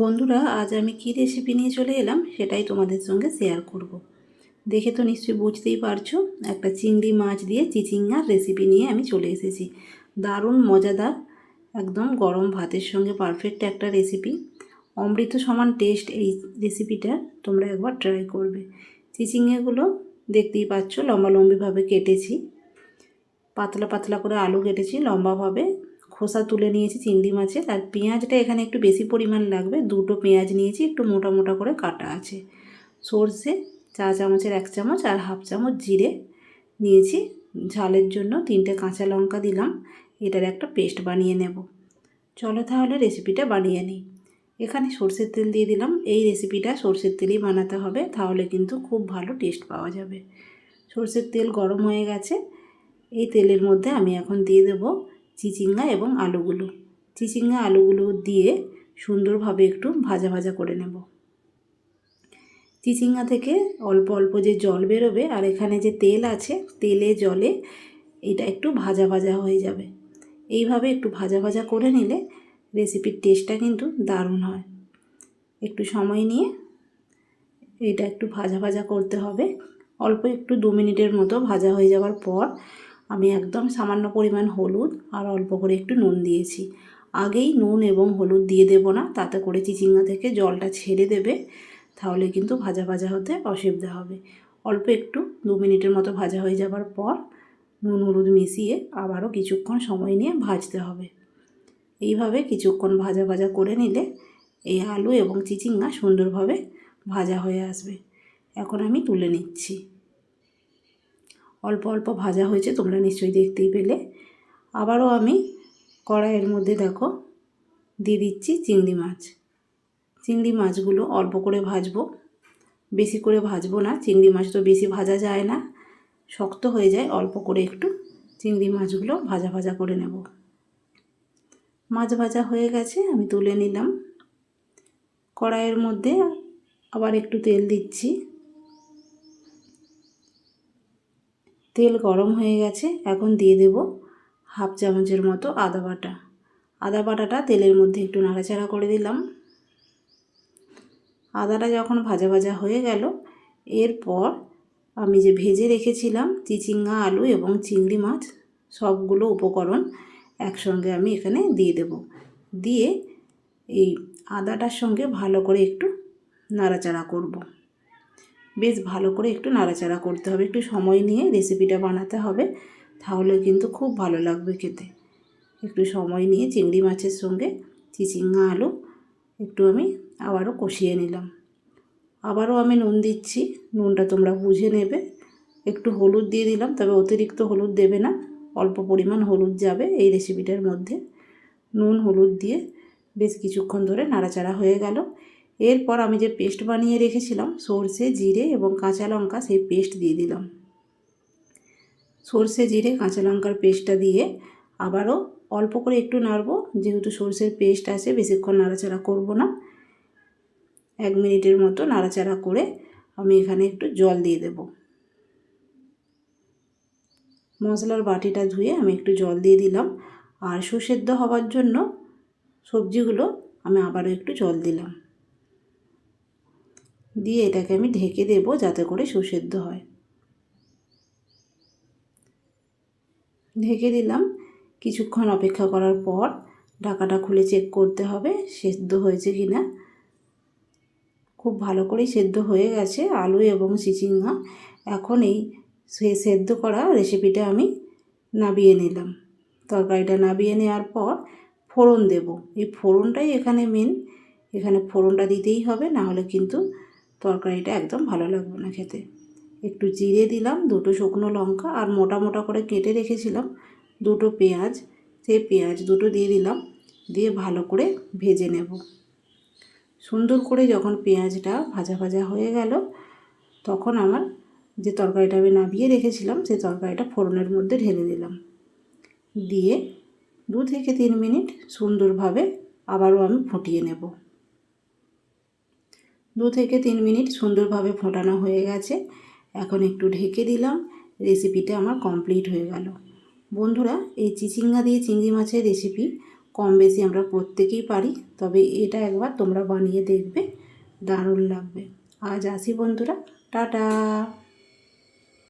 বন্ধুরা, আজ আমি কী রেসিপি নিয়ে চলে এলাম সেটাই তোমাদের সঙ্গে শেয়ার করব। দেখে তো নিশ্চয়ই বুঝতেই পারছ, একটা চিংড়ি মাছ দিয়ে চিচিঙ্গার রেসিপি নিয়ে আমি চলে এসেছি। দারুণ মজাদার, একদম গরম ভাতের সঙ্গে পারফেক্ট একটা রেসিপি অমৃত সমান টেস্ট এই রেসিপিটা তোমরা একবার ট্রাই করবে। চিচিঙ্গাগুলো দেখতেই পাচ্ছ, লম্বা লম্বিভাবে কেটেছি। পাতলা পাতলা করে আলু কেটেছি, লম্বাভাবে। খোসা তুলে নিয়েছি, চিংড়ি মাছের, আর পেঁয়াজটা এখানে একটু বেশি পরিমাণ লাগবে। দুটো পেঁয়াজ নিয়েছি, একটু মোটা মোটা করে কাটা আছে। সর্ষে চা চামচের এক চামচ আর হাফ চামচ জিরে নিয়েছি। ঝালের জন্য তিনটে কাঁচা লঙ্কা দিলাম, এটার একটা পেস্ট বানিয়ে নেব। চলো তাহলে রেসিপিটা বানিয়ে নিই। এখানে সর্ষের তেল দিয়ে দিলাম, এই রেসিপিটা সর্ষের তেলেই বানাতে হবে, তাহলে কিন্তু খুব ভালো টেস্ট পাওয়া যাবে। সর্ষের তেল গরম হয়ে গেছে, এই তেলের মধ্যে আমি এখন দিয়ে দেবো চিচিঙ্গা এবং আলুগুলো। চিচিঙ্গা আলুগুলো দিয়ে সুন্দরভাবে একটু ভাজা ভাজা করে নেব। চিচিঙ্গা থেকে অল্প অল্প যে জল বেরোবে আর এখানে যে তেল আছে, তেলে, জলে এটা একটু ভাজা ভাজা হয়ে যাবে। এইভাবে একটু ভাজা ভাজা করে নিলে রেসিপির টেস্টটা কিন্তু দারুণ হয়। একটু সময় নিয়ে এটা একটু ভাজা ভাজা করতে হবে। অল্প একটু দু মিনিটের মতো ভাজা হয়ে যাওয়ার পর আমি একদম সামান্য পরিমাণ হলুদ আর অল্প করে একটু নুন দিয়েছি। আগেই নুন এবং হলুদ দিয়ে দেবো না, তাতে করে চিচিঙ্গা থেকে জলটা ছেড়ে দেবে, তাহলে কিন্তু ভাজা ভাজা হতে অসুবিধা হবে। অল্প একটু, দু মিনিটের মতো ভাজা হয়ে যাবার পর নুন হলুদ মিশিয়ে আবারও কিছুক্ষণ সময় নিয়ে ভাজতে হবে। এইভাবে কিছুক্ষণ ভাজা ভাজা করে নিলে এই আলু এবং চিচিঙ্গা সুন্দরভাবে ভাজা হয়ে আসবে। এখন আমি তুলে নিচ্ছি। অল্প অল্প ভাজা হয়েছে, তোমরা নিশ্চয়ই দেখতেই পেলে। আবারও আমি কড়াইয়ের মধ্যে দেখো, দিয়ে দিচ্ছি চিংড়ি মাছ। চিংড়ি মাছগুলো অল্প করে ভাজবো। বেশি করে ভাজবো না, চিংড়ি মাছ তো বেশি ভাজা যায় না। শক্ত হয়ে যায়, অল্প করে একটু চিংড়ি মাছগুলো ভাজা ভাজা করে নেব। মাছ ভাজা হয়ে গেছে, আমি তুলে নিলাম। কড়াইয়ের মধ্যে আবার একটু তেল দিচ্ছি। তেল গরম হয়ে গেছে, এখন দিয়ে দেব হাফ চামচের মতো আদা বাটা। আদা বাটাটা তেলের মধ্যে একটু নাড়াচাড়া করে দিলাম। আদাটা যখন ভাজা ভাজা হয়ে গেল, এরপর আমি যে ভেজে রেখেছিলাম চিচিঙ্গা, আলু এবং চিংড়ি মাছ, সবগুলো উপকরণ একসঙ্গে আমি এখানে দিয়ে দেব। দিয়ে এই আদাটার সঙ্গে ভালো করে একটু নাড়াচাড়া করব। বেশ ভালো করে একটু নাড়াচাড়া করতে হবে, একটু সময় নিয়ে রেসিপিটা বানাতে হবে, তাহলে কিন্তু খুব ভালো লাগবে খেতে। একটু সময় নিয়ে চিংড়ি মাছের সঙ্গে চিচিঙ্গা আলু একটু আমি আবারও কষিয়ে নিলাম। আবারও আমি নুন দিচ্ছি, নুনটা তোমরা বুঝে নেবে। একটু হলুদ দিয়ে দিলাম, তবে অতিরিক্ত হলুদ দেবে না, অল্প পরিমাণ হলুদ যাবে এই রেসিপিটার মধ্যে। নুন, হলুদ দিয়ে বেশ কিছুক্ষণ ধরে নাড়াচাড়া হয়ে গেল। এরপর আমি যে পেস্ট বানিয়ে রেখেছিলাম, সর্ষে, জিরে এবং কাঁচা লঙ্কা, সেই পেস্ট দিয়ে দিলাম। সর্ষে, জিরে, কাঁচা লঙ্কার পেস্টটা দিয়ে আবারও অল্প করে একটু নাড়ব। যেহেতু সর্ষের পেস্ট আছে, বেশিক্ষণ নাড়াচাড়া করব না। এক মিনিটের মতো নাড়াচাড়া করে আমি এখানে একটু জল দিয়ে দেব। মশলার বাটিটা ধুয়ে আমি একটু জল দিয়ে দিলাম। আর সুসেদ্ধ হওয়ার জন্য সবজিগুলো আমি আবারও একটু জল দিলাম। দিয়ে এটাকে আমি ঢেকে দেব যাতে করে সুসেদ্ধ হয়। ঢেকে দিলাম। কিছুক্ষণ অপেক্ষা করার পর ঢাকাটা খুলে চেক করতে হবে সেদ্ধ হয়েছে কি না খুব ভালো করেই সেদ্ধ হয়ে গেছে আলু এবং চিচিঙ্গা এখন এই সেদ্ধ করা রেসিপিটা আমি নাবিয়ে নিলাম। তরকারিটা নাবিয়ে নেওয়ার পর ফোড়ন দেব। এই ফোড়নটাই এখানে মেন এখানে ফোড়নটা দিতেই হবে না হলে কিন্তু তরকারিটা একদম ভালো লাগবে না খেতে। একটু জিরে দিলাম, দুটো শুকনো লঙ্কা আর মোটা মোটা করে কেটে রেখেছিলাম, দুটো পেঁয়াজ। সেই পেঁয়াজ দুটো দিয়ে দিলাম, দিয়ে ভালো করে ভেজে নেব। সুন্দর করে যখন পেঁয়াজটা ভাজা ভাজা হয়ে গেল, তখন আমার যে তরকারিটা আমি নাবিয়ে রেখেছিলাম, সেই তরকারিটা ফোড়নের মধ্যে ঢেলে দিলাম। দিয়ে দু থেকে তিন মিনিট সুন্দরভাবে আবারও আমি ফুটিয়ে নেব। দু থেকে তিন মিনিট সুন্দরভাবে ফোটানো হয়ে গেছে। এখন একটু ঢেকে দিলাম। রেসিপিটা আমার কমপ্লিট হয়ে গেল। বন্ধুরা, এই চিচিঙ্গা দিয়ে চিংড়ি মাছের রেসিপি কম বেশি আমরা প্রত্যেকেই পারি, তবে এটা একবার তোমরা বানিয়ে দেখবে। দারুণ লাগবে। আজ আসি বন্ধুরা। টাটা!